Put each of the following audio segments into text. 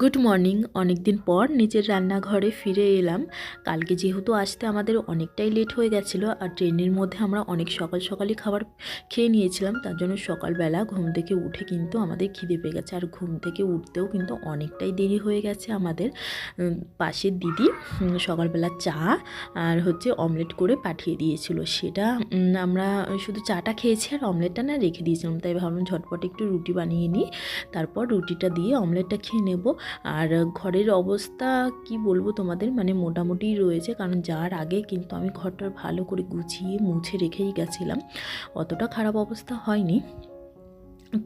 Good morning অনেক দিন পর নিজের রান্নাঘরে ফিরে এলাম। কালকে যেহেতু আসতে আমাদের অনেকটাই লেট হয়ে গেছিল আর ট্রেনের মধ্যে আমরা অনেক সকাল সকালই খাবার খেয়ে নিয়েছিলাম, তার জন্য সকালবেলা ঘুম থেকে উঠে কিন্তু আমাদের খিদে পেয়ে গেছে। আর ঘুম থেকে উঠতেও কিন্তু অনেকটাই দেরি হয়ে গেছে আমাদের। পাশের দিদি সকালবেলা চা আর হচ্ছে অমলেট করে পাঠিয়ে দিয়েছিল। সেটা আমরা শুধু চাটা খেয়েছি আর অমলেটটা না রেখে দিয়েছিলাম। তাই ভাবলাম ঝটপট একটু রুটি বানিয়ে নিই। তারপর রুটিটা দিয়ে অমলেটটা খেয়ে নেব। আর ঘরের অবস্থা কি বলব তোমাদের? মানে মোটামুটি রয়েছে, কারণ যাওয়ার আগে কিন্তু আমি ঘরটা ভালো করে গুছিয়ে, মুছে রেখেই গেছিলাম। অতটা খারাপ অবস্থা হয়নি।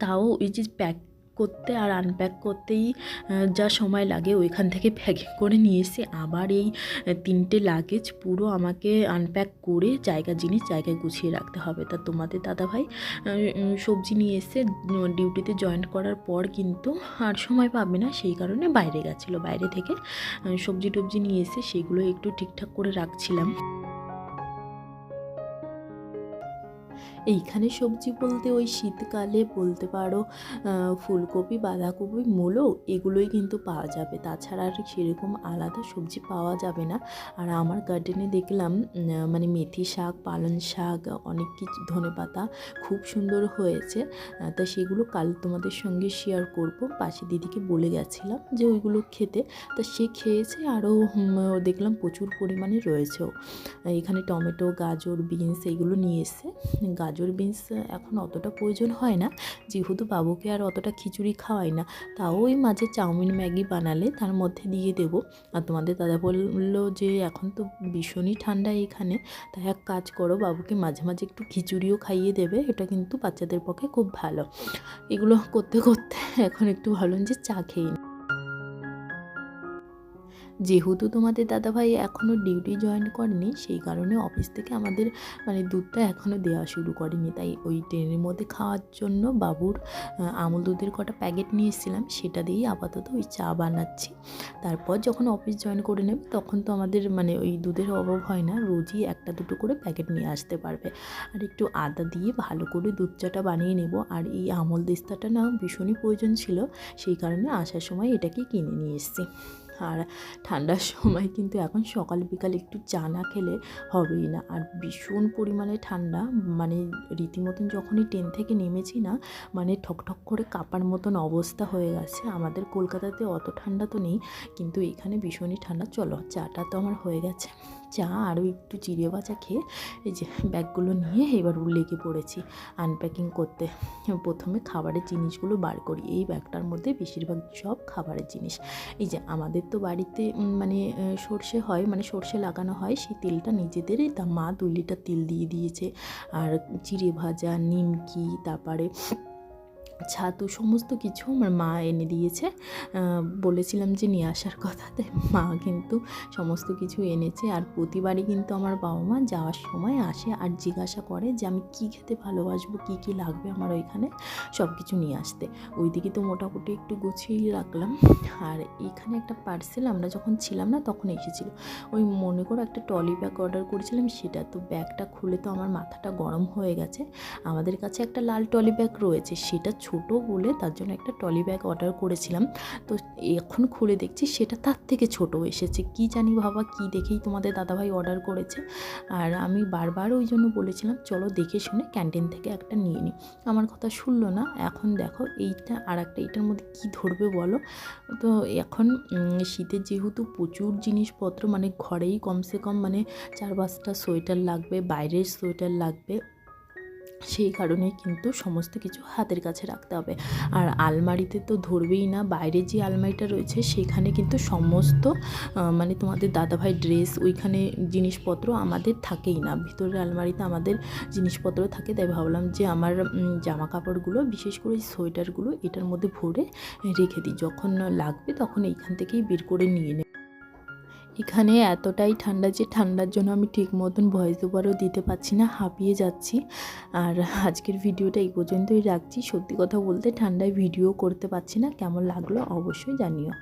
তাও ওই যে প্যাক করতে আর আনপ্যাক করতেই যা সময় লাগে ওইখান থেকে প্যাকিং করে নিয়ে এসে আবার এই তিনটে লাগেজ পুরো আমাকে আনপ্যাক করে জায়গা জিনিস জায়গায় গুছিয়ে রাখতে হবে। তা তোমাদের দাদাভাই সবজি নিয়ে এসে ডিউটিতে জয়েন করার পর কিন্তু আর সময় পাবে না, সেই কারণে বাইরে গেছিল। বাইরে থেকে সবজি টবজি নিয়ে এসে সেগুলো একটু ঠিকঠাক করে রাখছিলাম। এইখানে সবজি বলতে ওই শীতকালে বলতে পারো ফুলকপি, বাঁধাকপি, মূলো এগুলোই কিন্তু পাওয়া যাবে। তাছাড়া আর সেরকম আলাদা সবজি পাওয়া যাবে না। আর আমার গার্ডেনে দেখলাম মানে মেথি শাক, পালং শাক, অনেক কিছু ধনে পাতা খুব সুন্দর হয়েছে। তা সেগুলো কাল তোমাদের সঙ্গে শেয়ার করব। পাশে দিদিকে বলে গেছিলাম যে ওইগুলো খেতে। তা সে খেয়েছে আরও দেখলাম প্রচুর পরিমাণে রয়েছেও। এখানে টমেটো, গাজর, বিনস এইগুলো নিয়ে এসে গাজর বিনস এখন অতটা প্রয়োজন হয় না। যেহেতু বাবুকে আর অতটা খিচুড়ি খাওয়াই না, তাও ওই মাঝে চাউমিন ম্যাগি বানালে তার মধ্যে দিয়ে দেবো। আর তোমাদের দাদা বলল যে এখন তো ভীষণই ঠান্ডা এখানে, তাই এক কাজ করো, বাবুকে মাঝে মাঝে একটু খিচুড়িও খাইয়ে দেবে, এটা কিন্তু বাচ্চাদের পক্ষে খুব ভালো। এগুলো করতে করতে এখন একটু ভাবলাম যে চা খেয়ে। যেহেতু তোমাদের দাদাভাই এখনও ডিউটি জয়েন করেনি, সেই কারণে অফিস থেকে আমাদের মানে দুধটা এখনও দেওয়া শুরু করেনি। তাই ওই ট্রেনের মধ্যে খাওয়ার জন্য বাবুর আমুল দুধের কটা প্যাকেট নিয়ে এসেছিলাম, সেটা দিয়েই আপাতত ওই চা বানাচ্ছি। তারপর যখন অফিস জয়েন করে নেবে, তখন তো আমাদের মানে ওই দুধের অভাব হয় না, রোজই একটা দুটো করে প্যাকেট নিয়ে আসতে পারবে। আর একটু আদা দিয়ে ভালো করে দুধ চাটা বানিয়ে নেব। আর এই আমল দিস্তাটা না ভীষণই প্রয়োজন ছিল, সেই কারণে আসার সময় এটাকে কিনে নিয়ে এসেছি। আর ঠান্ডার সময় কিন্তু এখন সকাল বিকাল একটু চা না খেলে হবেই না। আর ভীষণ পরিমাণে ঠান্ডা মানে রীতিমতন যখনই ট্রেন থেকে নেমেছি না মানে ঠকঠক করে কাপার মতন অবস্থা হয়ে গেছে। আমাদের কলকাতাতে অত ঠান্ডা তো নেই, কিন্তু এখানে ভীষণই ঠান্ডা। চলো, চাটা তো আমার হয়ে গেছে। চা আরও একটু চিড়ে ভাজা খেয়ে এই যে ব্যাগগুলো নিয়ে এবার লেগে পড়েছি। আনপ্যাকিং করতে। প্রথমে খাবারের জিনিসগুলো বার করি। এই ব্যাগটার মধ্যে বেশিরভাগ সব খাবারের জিনিস। এই যে আমাদের তো বাড়িতে মানে সর্ষে হয় মানে সর্ষে লাগানো হয়, সেই তেলটা নিজেদেরই তা মা দুই লিটার তেল দিয়ে দিয়েছে। আর চিড়ে ভাজা, নিমকি, তারপরে ছাতু সমস্ত কিছু আমার মা এনে দিয়েছে। বলেছিলাম যে নিয়ে আসার কথাতে মা কিন্তু সমস্ত কিছু এনেছে আর প্রতিবারই কিন্তু আমার বাবা মা যাওয়ার সময় আসে আর জিজ্ঞাসা করে যে আমি কী খেতে ভালোবাসবো, কী কী লাগবে আমার ওইখানে সব কিছু নিয়ে আসতে। ওইদিকে তো মোটামুটি একটু গুছিয়েই রাখলাম। আর এখানে একটা পার্সেল আমরা যখন ছিলাম না তখন এসেছিল। ওই মনে করো একটা টলি ব্যাগ অর্ডার করেছিলাম, সেটা তো ব্যাগটা খুলে তো আমার মাথাটা গরম হয়ে গেছে। আমাদের কাছে একটা লাল টলি ব্যাগ রয়েছে, সেটা ছোট বলে তার জন্য একটা টলি ব্যাগ অর্ডার করেছিলাম। তো এখন খুলে দেখছি সেটা তার থেকে ছোট এসেছে। কি জানি বাবা, কি দেখেই তোমাদের দাদাভাই অর্ডার করেছে। আর আমি বারবার ওই জন্য বলেছিলাম, চলো দেখে শুনে ক্যান্টিন থেকে একটা নিয়ে নিই আমার কথা শুনলো না। এখন দেখো এইটা আর একটা এইটার মধ্যে কি ধরবে বলো? তো এখন শীতের যেহেতু প্রচুর জিনিসপত্র মানে ঘরেই কমসে কম মানে চার পাঁচটা সোয়েটার লাগবে, বাইরের সোয়েটার লাগবে। সেই কারণে কিন্তু সমস্ত কিছু হাতের কাছে রাখতে হবে। আর আলমারিতে তো ধরবেই না, বাইরে যে আলমারিটা রয়েছে সেখানে কিন্তু সমস্ত মানে তোমাদের দাদাভাই ড্রেস ওইখানে জিনিসপত্র আমাদের থাকেই না। ভিতরের আলমারিতে আমাদের জিনিসপত্র থাকে, তাই ভাবলাম যে আমার জামা কাপড়গুলো বিশেষ করে সোয়েটারগুলো এটার মধ্যে ভরে রেখে দিই। যখন লাগবে তখন এইখান থেকেই বের করে নিয়ে নেব। এখানে এতটাই ঠান্ডা যে ঠান্ডার জন্য আমি ঠিক মতন ভয়েস ওভারও দিতে পারছি না, হাঁপিয়ে যাচ্ছি। আর আজকের ভিডিওটা এই পর্যন্তই রাখছি। সত্যি কথা বলতে ঠান্ডায় ভিডিও করতে পারছি না। কেমন লাগল অবশ্যই জানিও।